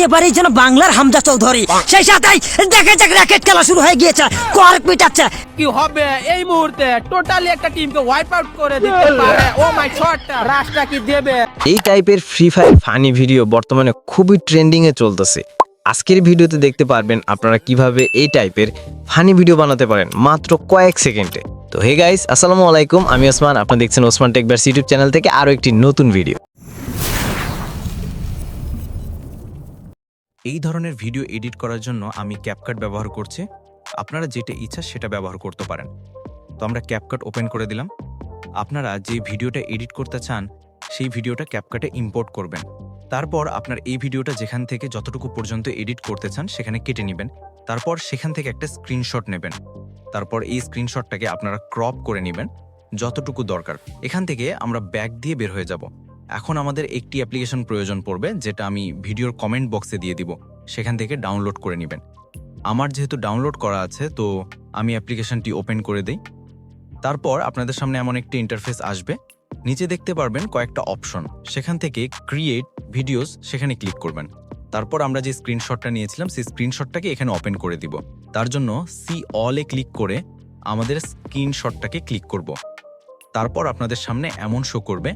একেবারেই যেন বাংলার হামজা চৌধুরী। সেই সাথেই দেখে যাক র্যাকেট খেলা শুরু হয়ে গিয়েছে পিটাচ্ছে। কি হবে? এই মুহূর্তে টোটালি একটা টিমকে ওয়াইপ আউট করে দিতে পারে। ও মাই শটটা রাশটা কি দেবে? এই টাইপের ফ্রি ফায়ার ফানি ভিডিও বর্তমানে খুবই ট্রেন্ডিং এ চলতেছে। আজকের ভিডিওতে দেখতে পারবেন আপনারা কীভাবে এই টাইপের ফানি ভিডিও বানাতে পারেন মাত্র কয়েক সেকেন্ডে। তো হে গাইস আসসালামু আলাইকুম আমি ওসমান। আপনারা দেখছেন ওসমান টেকবার্স ইউটিউব চ্যানেল থেকে আরও একটি নতুন ভিডিও এই ধরনের ভিডিও এডিট করার জন্য আমি ক্যাপকাট ব্যবহার করছি। আপনারা যেটা ইচ্ছা সেটা ব্যবহার করতে পারেন। তো আমরা ক্যাপকাট ওপেন করে দিলাম। আপনারা যে ভিডিওটা এডিট করতে চান, সেই ভিডিওটা ক্যাপকাটে ইম্পোর্ট করবেন। তারপর আপনার এই ভিডিওটা যেখান থেকে যতটুকু পর্যন্ত এডিট করতে চান, সেখানে কেটে নেবেন। তারপর সেখান থেকে একটা স্ক্রিনশট নেবেন। তারপর এই স্ক্রিনশটটাকে আপনারা ক্রপ করে নেবেন, যতটুকু দরকার। এখান থেকে আমরা ব্যাক দিয়ে বের হয়ে যাব। এখন আমাদের একটি অ্যাপ্লিকেশন প্রয়োজন পড়বে, যেটা আমি ভিডিওর কমেন্ট বক্সে দিয়ে দিব। সেখান থেকে ডাউনলোড করে নেবেন। আমার যেহেতু ডাউনলোড করা আছে, তো আমি অ্যাপ্লিকেশনটি ওপেন করে দিই। তারপর আপনাদের সামনে এমন একটি ইন্টারফেস আসবে। নিচে দেখতে পারবেন কয়েকটা অপশন সেখান থেকে ক্রিয়েট ভিডিওস সেখানে ক্লিক করবেন। তারপর আমরা যে স্ক্রিনশটটা নিয়েছিলাম, সেই স্ক্রিনশটটাকে এখানে ওপেন করে দিব। তার জন্য সি অলে ক্লিক করে আমাদের স্ক্রিনশটটাকে ক্লিক করব। তারপর আপনাদের সামনে এমন শো করবে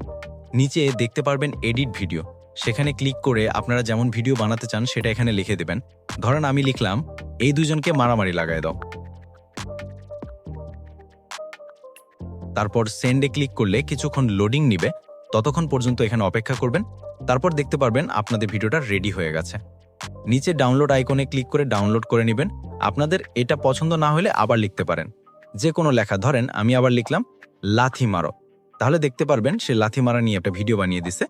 নিচে দেখতে পারবেন এডিট ভিডিও। সেখানে ক্লিক করে আপনারা যেমন ভিডিও বানাতে চান সেটা এখানে লিখে দেবেন। ধরেন আমি লিখলাম, এই দুজনকে মারামারি লাগায় দাও। তারপর সেন্ডে ক্লিক করলে কিছুক্ষণ লোডিং নিবে। ততক্ষণ পর্যন্ত এখানে অপেক্ষা করবেন। তারপর দেখতে পারবেন আপনাদের ভিডিওটা রেডি হয়ে গেছে। নিচে ডাউনলোড আইকনে ক্লিক করে ডাউনলোড করে নেবেন। আপনাদের এটা পছন্দ না হলে আবার লিখতে পারেন। যে কোনো লেখা, ধরেন আমি আবার লিখলাম, লাথি মারো। তাহলে দেখতে পারবেন সে লাথি মারা নিয়ে একটা ভিডিও বানিয়ে দিছে।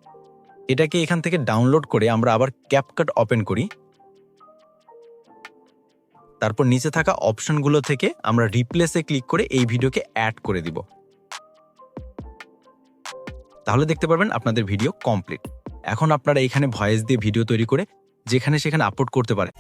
এটাকে এখান থেকে ডাউনলোড করে আমরা আবার ক্যাপকাট ওপেন করি। তারপর নিচে থাকা অপশনগুলো থেকে আমরা রিপ্লেসে ক্লিক করে এই ভিডিওকে অ্যাড করে দিব। তাহলে দেখতে পারবেন আপনাদের ভিডিও কমপ্লিট এখন আপনারা এখানে ভয়েস দিয়ে ভিডিও তৈরি করে যেখানে সেখানে আপলোড করতে পারে